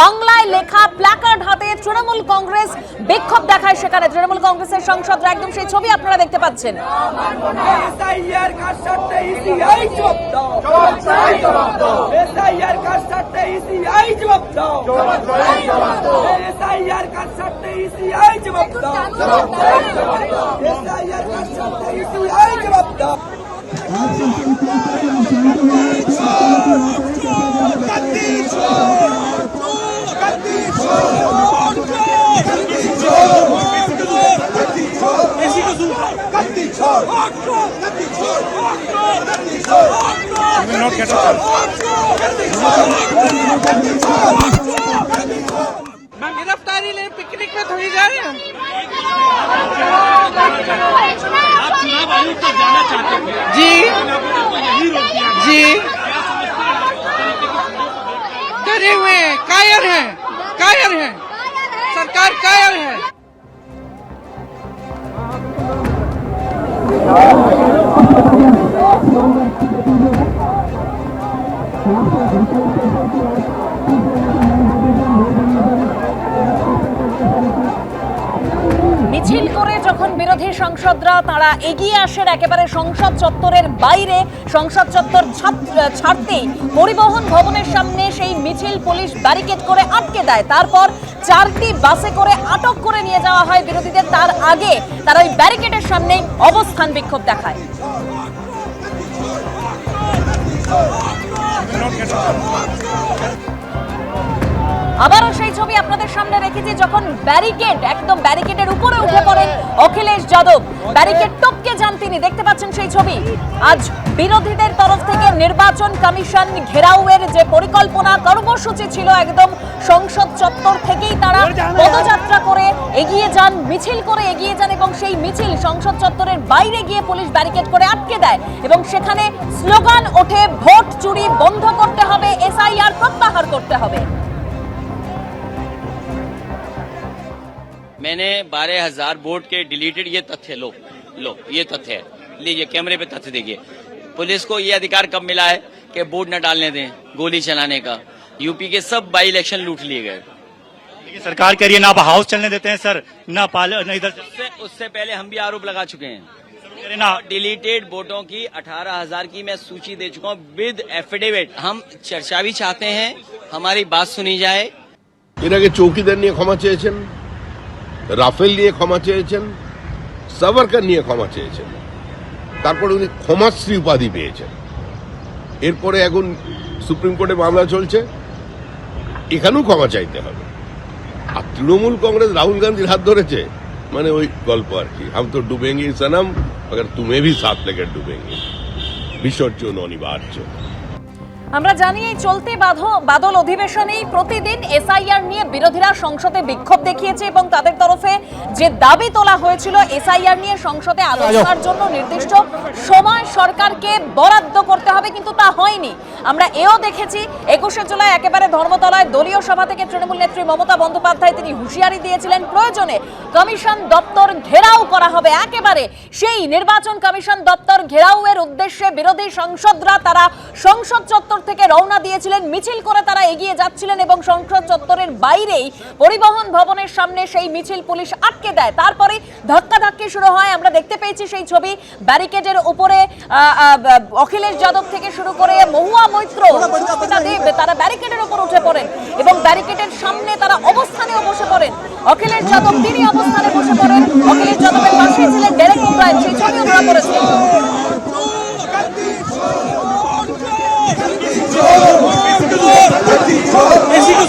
বাংলায় লেখা প্ল্যাকার্ড হাতে তৃণমূল কংগ্রেস বিক্ষোভ দেখায় সেখানে তৃণমূল কংগ্রেসের সংসদরা একদম সেই ছবি আপনারা দেখতে পাচ্ছেন এসআইআর কার জবাব দাও not get up. मैम गिरफ्तारी ले पिकनिक में थोड़ी जा रहे हैं? आप चुनाव आयोग तक जाना चाहते हैं जी। जी। डरे हुए कायर हैं कायर हैं। सरकार कायर है। বিরোধী সাংসদরা, তারা এগিয়ে আসেন একেবারে সংসদ চত্বরের বাইরে। সংসদ চত্বর ছাড়তেই পরিবহন ভবনের সামনে সেই মিছিল পুলিশ ব্যারিকেড করে আটকে দেয়। তারপর চারটি বাসে করে আটক করে নিয়ে যাওয়া হয় বিরোধীদের। তার আগে তারা ওই ব্যারিকেডের সামনে অবস্থান বিক্ষোভ দেখায়। আবারও সেই ছবি আপনাদের সামনে রেখেছি যখন ব্যারিকেড একদম ব্যারিকেডের উপরে উঠে পড়েন অখিলেশ যাদব। ব্যারিকেড টপকে যান তিনি দেখতে পাচ্ছেন সেই ছবি। আজ বিরোধীদের তরফ থেকে নির্বাচন কমিশন ঘেরাওয়ের যে পরিকল্পনা কর্মসূচি ছিল একদম সংসদ চত্বর থেকেই তারা পদযাত্রা করে এগিয়ে যান মিছিল করে এগিয়ে যান এবং সেই মিছিল সংসদ চত্বরের বাইরে গিয়ে পুলিশ ব্যারিকেড করে আটকে দেয় এবং সেখানে স্লোগান ওঠে ভোট চুরি বন্ধ করতে হবে এসআইআর প্রত্যাহার করতে হবে। मैंने बारह हजार वोट के डिलीटेड ये तथ्य लो लो ये तथ्य है लीजिए कैमरे पे तथ्य देखिए पुलिस को ये अधिकार कब मिला है कि वोट न डालने दें गोली चलाने का यूपी के सब बाई इलेक्शन लूट लिए गए देखिए, सरकार कह रही है ना आप हाउस चलने देते हैं सर ना पाल ना इधर उससे उससे पहले हम भी आरोप लगा चुके हैं कह रहे ना डिलीटेड वोटों की अठारह हजार की मैं सूची दे चुका हूँ विद एफिडेविट हम चर्चा भी चाहते हैं हमारी बात सुनी जाए এর আগে চৌকিদার নিয়ে ক্ষমা চেয়েছেন রাফেল নিয়ে ক্ষমা চেয়েছেন সাভারকার নিয়ে ক্ষমা চেয়েছেন তারপরে উনি ক্ষমাশ্রী উপাধি পেয়েছেন এরপরে এখন সুপ্রিম কোর্টে মামলা চলছে এখানেও ক্ষমা চাইতে হবে আর তৃণমূল কংগ্রেস রাহুল গান্ধীর হাত ধরেছে মানে ওই গল্প আর কি हम तो डूबेंगे ही सनम अगर तुम्हें भी साथ लेकर डूबेंगे বিসর্জন অনিবার্য আমরা জানি এই চলতি বাধ- বাদল অধিবেশনেই প্রতিদিন এসআইআর নিয়ে বিরোধীরা সংসদে বিক্ষোভ দেখিয়েছে এবং তাদের তরফে যে দাবি তোলা হয়েছিল এসআইআর নিয়ে সংসদে আলোচনার জন্য নির্দিষ্ট সময় সরকারকে বরাদ্দ করতে হবে কিন্তু তা হয়নি। আমরা এও দেখেছি, একুশে জুলাই একেবারে ধর্মতলায় দলীয় সভা থেকে তৃণমূল নেত্রী মমতা বন্দ্যোপাধ্যায় তিনি হুঁশিয়ারি দিয়েছিলেন, প্রয়োজনে কমিশন দপ্তর ঘেরাও করা হবে। একেবারে সেই নির্বাচন কমিশন দপ্তর ঘেরাওয়ের উদ্দেশ্যে বিরোধী সংসদরা তারা সংসদ চত্বর থেকে রওনা দিয়েছিলেন, মিছিল করে তারা এগিয়ে যাচ্ছিলেন এবং সংসদ চত্বরের বাইরেই পরিবহন ভবনের সামনে সেই মিছিল পুলিশ আটকে দেয়। তারপরে ধাক্কাধাক্কি শুরু হয়, আমরা দেখতে পেয়েছি সেই ছবি, ব্যারিকেডের উপরে অখিলেশ যাদব থেকে শুরু করে মহুয়া মৈত্র। সুস্মিতা দেব তারা ব্যারিকেডের উপর উঠে পড়েন এবং ব্যারিকেডের সামনে তারা অবস্থানেও বসে পড়েন। অখিলেশ যাদব তিনি অবস্থানে বসে পড়েন। অখিলেশ যাদবের পাশে ছিলেন ডেরেক ওব্রায়েন সেই ছবিও ধরা পড়েছে এসি কো